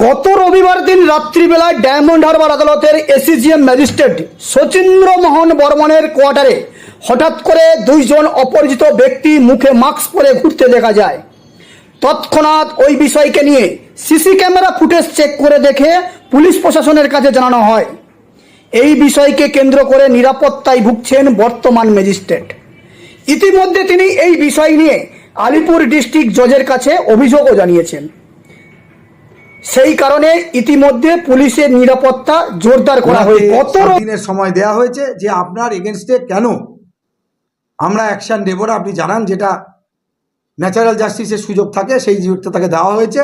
গত রবিবার দিন রাত্রিবেলায় ডায়মন্ড হারবার আদালতের এসিজিএম ম্যাজিস্ট্রেট শচীন্দ্র মোহন বর্মনের কোয়ার্টারে হঠাৎ করে দুইজন অপরিচিত ব্যক্তি মুখে মাস্ক পরে ঘুরতে দেখা যায়। তৎক্ষণাৎ ওই বিষয়কে নিয়ে সিসি ক্যামেরা ফুটেজ চেক করে দেখে পুলিশ প্রশাসনের কাছে জানানো হয়। এই বিষয়কে কেন্দ্র করে নিরাপত্তায় ভুগছেন বর্তমান ম্যাজিস্ট্রেট। ইতিমধ্যে তিনি এই বিষয় নিয়ে আলিপুর ডিস্ট্রিক্ট জজের কাছে অভিযোগও জানিয়েছেন। সেই কারণে ইতিমধ্যে পুলিশের নিরাপত্তা জোরদার করা হয়েছে। সাত দিনের সময় দেয়া হয়েছে যে আপনার এগেনস্টে কেন? আমরা অ্যাকশন নেব না। আপনি জানান যেটা ন্যাচারাল জাস্টিসের সুযোগ থাকে সেই সুযোগটা তাকে দেওয়া হয়েছে।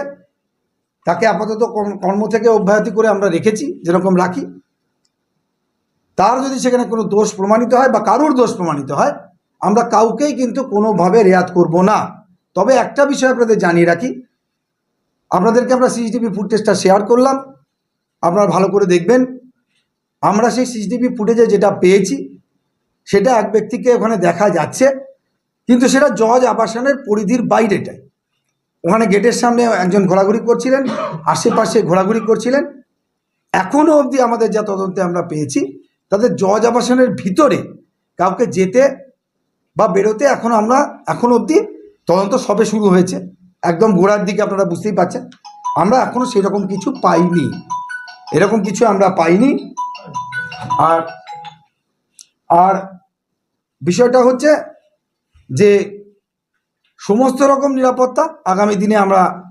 তাকে আপাতত কর্ম থেকে অব্যাহতি করে আমরা রেখেছি যেরকম রাখি। তার যদি সেখানে কোনো দোষ প্রমাণিত হয় বা কারোর দোষ প্রমাণিত হয় আমরা কাউকেই কিন্তু কোনোভাবে রেয়াত করব না। তবে একটা বিষয় আপনাদের জানিয়ে রাখি আপনাদেরকে আমরা সিসিটিভি ফুটেজটা শেয়ার করলাম। আপনারা ভালো করে দেখবেন। আমরা সেই সিসিটিভি ফুটেজে যেটা পেয়েছি, সেটা এক ব্যক্তিকে ওখানে দেখা যাচ্ছে, কিন্তু সেটা জজ আবাসনের পরিধির বাইরেটাই। ওখানে গেটের সামনে একজন ঘোরাঘুরি করছিলেন, আশেপাশে ঘোরাঘুরি করছিলেন। এখনও অবধি আমাদের যা তদন্তে আমরা পেয়েছি তাদের জজ আবাসনের ভিতরে কাউকে যেতে বা বেরোতে এখন আমরা, এখন অবধি তদন্ত সবে শুরু হয়েছে। একদম গোড়ার দিকে আপনারা বুঝতেই পারছেন আমরা এখনও সেরকম কিছু পাইনি। এরকম কিছু আমরা পাইনি। আর আর বিষয়টা হচ্ছে যে সমস্ত রকম নিরাপত্তা আগামী দিনে আমরা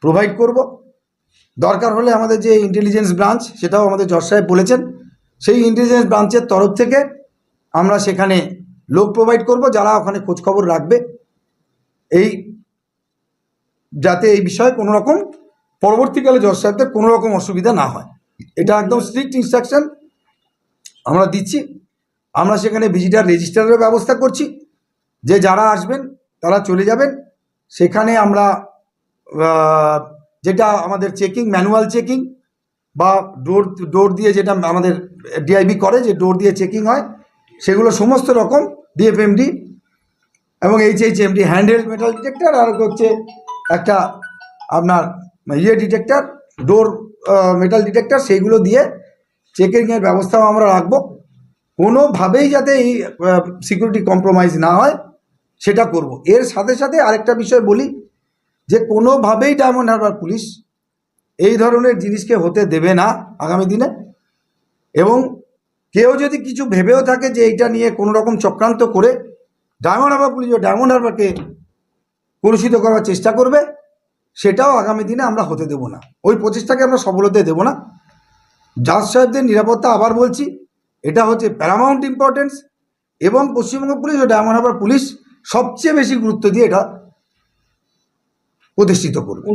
প্রোভাইড করব। দরকার হলে আমাদের যে ইন্টেলিজেন্স ব্রাঞ্চ সেটাও আমাদের জজ সাহেব বলেছেন। সেই ইন্টেলিজেন্স ব্রাঞ্চের তরফ থেকে আমরা সেখানে লোক প্রোভাইড করব, যারা ওখানে খোঁজখবর রাখবে। এই যাতে এই বিষয়ে কোনো রকম পরবর্তীকালে জজ সাহেবদের কোনো রকম অসুবিধা না হয়। এটা একদম স্ট্রিক্ট ইনস্ট্রাকশন আমরা দিচ্ছি। আমরা সেখানে ভিজিটার রেজিস্টারের ব্যবস্থা করছি। যে যারা আসবেন, তারা চলে যাবেন। সেখানে আমরা যেটা আমাদের চেকিং ম্যানুয়াল চেকিং বা ডোর ডোর দিয়ে যেটা আমাদের ডিআইবি করে, যে ডোর দিয়ে চেকিং হয়, সেগুলো সমস্ত রকম ডিএফএমডি এবং H H MD handheld metal detector আর হচ্ছে একটা আপনার ইয়ে ডিটেক্টার ডোর মেটাল ডিটেক্টার সেইগুলো দিয়ে চেকিংয়ের ব্যবস্থাও আমরা রাখব। কোনোভাবেই যাতে এই সিকিউরিটি কম্প্রোমাইজ না হয়, সেটা করব। এর সাথে সাথে আরেকটা বিষয় বলি, যে কোনোভাবেই ডায়মন্ড হারবার পুলিশ এই ধরনের জিনিসকে হতে দেবে না আগামী দিনে। এবং কেউ যদি কিছু ভেবেও থাকে যে এইটা নিয়ে কোনো রকম চক্রান্ত করে, ডায়মন্ড হারবার পুলিশ ও ডায়মন্ড হারবারকে কলুষিত করার চেষ্টা করবে সেটাও আগামী দিনে আমরা হতে দেব না ওই প্রচেষ্টাকে আমরা সফল হতে দেব না জাজ সাহেবদের নিরাপত্তা আবার বলছি এটা হচ্ছে প্যারামাউন্ট ইম্পর্টেন্স এবং পশ্চিমবঙ্গ পুলিশ ও ডায়মন্ড হারবার পুলিশ সবচেয়ে বেশি গুরুত্ব দিয়ে এটা প্রতিষ্ঠিত করবে